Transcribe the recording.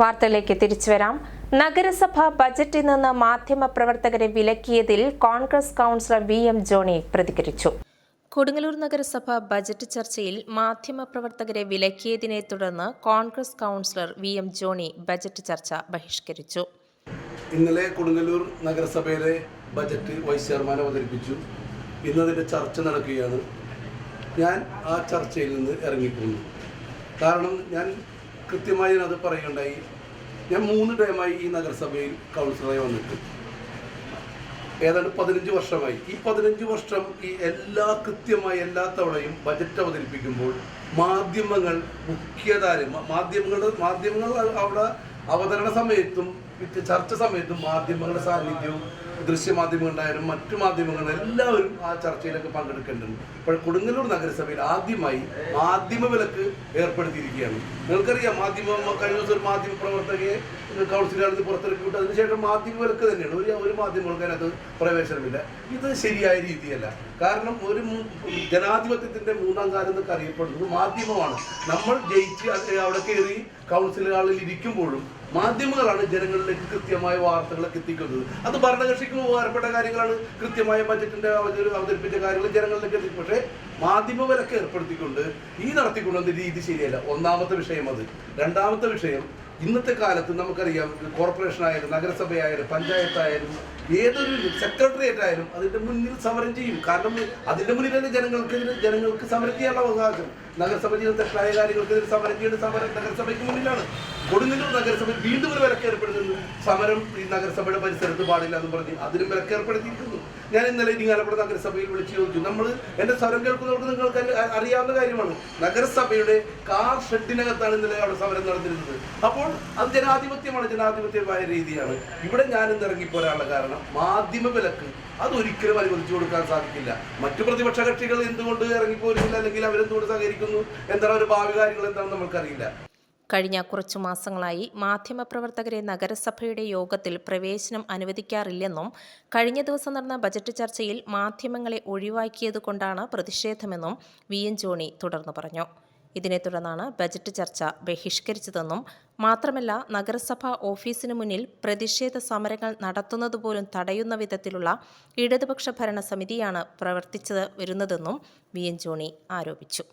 വാർത്തയിലേക്ക് തിരിച്ചു വരാം. നഗരസഭാ ബജറ്റിൽ നിന്ന് മാധ്യമപ്രവർത്തകരെ വിലക്കിയതിൽ Congress councillor V M Johnny പ്രതികരിച്ചു. കൊടുങ്ങല്ലൂർ നഗരസഭ ബജറ്റ് ചർച്ചയിൽ മാധ്യമപ്രവർത്തകരെ വിലക്കിയതിനെ തുടർന്ന് Congress councillor V M Johnny budget ചർച്ച ബഹിഷ്കരിച്ചു. ഇന്നലെ കൊടുങ്ങല്ലൂർ നഗരസഭയിലെ ബജറ്റ് വൈസ് ചെയർമാൻ അവതരിപ്പിച്ചു. ഇന്നതിന്റെ ചർച്ച നടക്കുകയാണ്. ഞാൻ ആ ചർച്ചയിൽ നിന്ന് ഇറങ്ങിപ്പോന്നു. കാരണം ഞാൻ കൃത്യമായി അത് പറയുകയുണ്ടായി. ഞാൻ മൂന്ന് ടൈമായി ഈ നഗരസഭയിൽ കൗൺസിലറായി വന്നിട്ട്. ഏതാണ്ട് പതിനഞ്ച് വർഷമായി. ഈ പതിനഞ്ച് വർഷം ഈ എല്ലാ കൃത്യമായി എല്ലാ തവണയും ബജറ്റ് അവതരിപ്പിക്കുമ്പോൾ മാധ്യമങ്ങൾ മുഖ്യധാര മാധ്യമങ്ങളുടെ മാധ്യമങ്ങൾ അവിടെ അവതരണ സമയത്തും ചർച്ച സമയത്തും മാധ്യമങ്ങളുടെ സാന്നിധ്യവും ദൃശ്യമാധ്യമങ്ങളുണ്ടായാലും മറ്റു മാധ്യമങ്ങളും എല്ലാവരും ആ ചർച്ചയിലൊക്കെ പങ്കെടുക്കേണ്ടതുണ്ട്. ഇപ്പോൾ കൊടുങ്ങല്ലൂർ നഗരസഭയിൽ ആദ്യമായി മാധ്യമ വിലക്ക് ഏർപ്പെടുത്തിയിരിക്കുകയാണ്. നിങ്ങൾക്കറിയാം മാധ്യമ കഴിഞ്ഞ ദിവസം ഒരു മാധ്യമ പ്രവർത്തകയെ കൗൺസിലാണ് പുറത്തിറക്കി വിട്ടു. അതിനുശേഷം മാധ്യമ വിലക്ക് തന്നെയാണ്. ഒരു ഒരു മാധ്യമങ്ങൾക്ക് അതിനകത്ത് പ്രവേശനമില്ല. ഇത് ശരിയായ രീതിയല്ല. കാരണം ഒരു ജനാധിപത്യത്തിന്റെ മൂന്നാം കാലം എന്നൊക്കെ അറിയപ്പെടുന്നത് മാധ്യമമാണ്. നമ്മൾ ജയിച്ച് അവിടെ കയറി കൗൺസിലുകളിൽ ഇരിക്കുമ്പോഴും മാധ്യമങ്ങളാണ് ജനങ്ങളിലേക്ക് കൃത്യമായ വാർത്തകളൊക്കെ എത്തിക്കുന്നത്. അത് ഭരണകക്ഷിക്ക് ഉപകാരപ്പെട്ട കാര്യങ്ങളാണ്. കൃത്യമായ ബജറ്റിന്റെ അവതരി- അവതരിപ്പിച്ച കാര്യങ്ങൾ ജനങ്ങളിലേക്ക് എത്തിക്കും. പക്ഷേ മാധ്യമ വിലക്ക് ഏർപ്പെടുത്തിക്കൊണ്ട് ഈ നടത്തിക്കൊണ്ടുവന്ന രീതി ശരിയല്ല. ഒന്നാമത്തെ വിഷയം അത്. രണ്ടാമത്തെ വിഷയം ഇന്നത്തെ കാലത്ത് നമുക്കറിയാം കോർപ്പറേഷൻ ആയാലും നഗരസഭയായാലും പഞ്ചായത്തായാലും ഏതൊരു സെക്രട്ടേറിയറ്റ് ആയാലും അതിന്റെ മുന്നിൽ സമരം ചെയ്യും. കാരണം അതിന്റെ മുന്നിൽ തന്നെ ജനങ്ങൾക്ക് സമരം ചെയ്യാനുള്ള അവകാശം. നഗരസഭ ചെയ്യുന്ന തെറ്റായ കാര്യങ്ങൾക്കെതിരെ സമരം ചെയ്യേണ്ട സമരം നഗരസഭയ്ക്ക് മുന്നിലാണ്. കൊടുങ്ങല്ലൂർ നഗരസഭ വീണ്ടും ഒരു വിലക്കേർപ്പെടുത്തുന്നു സമരം ഈ നഗരസഭയുടെ പരിസരത്ത് പാടില്ല എന്ന് പറഞ്ഞ് അതിനും വിലക്ക് ഏർപ്പെടുത്തിയിരിക്കുന്നു ഞാൻ ഇന്നലെ ഇരിങ്ങാലക്കുട നഗരസഭയിൽ വിളിച്ചു ചോദിച്ചു. നമ്മൾ എന്റെ സ്വരം കേൾക്കുന്നവർക്ക് നിങ്ങൾക്ക് അറിയാവുന്ന കാര്യമാണ്. നഗരസഭയുടെ കാർ ഷെഡിനകത്താണ് ഇന്നലെ അവിടെ സമരം നടന്നിരുന്നത്. അപ്പോൾ അത് ജനാധിപത്യമാണ്. ജനാധിപത്യമായ രീതിയാണ്. ഇവിടെ ഞാൻ ഇന്ന് ഇറങ്ങിപ്പോരാനുള്ള കാരണം മാധ്യമ വിലക്ക് അത് ഒരിക്കലും അനുവദിച്ചു കൊടുക്കാൻ സാധിക്കില്ല. മറ്റു പ്രതിപക്ഷ കക്ഷികൾ എന്തുകൊണ്ട് ഇറങ്ങിപ്പോരുന്നില്ല? അല്ലെങ്കിൽ അവരെന്തുകൊണ്ട് സഹകരിക്കുന്നു? എന്താണ് ഒരു ഭാവി കാര്യങ്ങൾ എന്താണെന്ന് നമുക്കറിയില്ല കഴിഞ്ഞ കുറച്ചു മാസങ്ങളായി മാധ്യമപ്രവർത്തകരെ നഗരസഭയുടെ യോഗത്തിൽ പ്രവേശനം അനുവദിക്കാറില്ലെന്നും കഴിഞ്ഞ ദിവസം നടന്ന ബജറ്റ് ചർച്ചയിൽ മാധ്യമങ്ങളെ ഒഴിവാക്കിയതുകൊണ്ടാണ് പ്രതിഷേധമെന്നും വി എൻ ജോണി തുടർന്ന് പറഞ്ഞു. ഇതിനെ തുടർന്നാണ് ബജറ്റ് ചർച്ച ബഹിഷ്കരിച്ചതെന്നും മാത്രമല്ല നഗരസഭാ ഓഫീസിന് മുന്നിൽ പ്രതിഷേധ സമരങ്ങൾ നടത്തുന്നതുപോലും തടയുന്ന വിധത്തിലുള്ള ഇടതുപക്ഷ ഭരണസമിതിയാണ് പ്രവർത്തിച്ചത് വരുന്നതെന്നും വി എൻ ജോണി ആരോപിച്ചു.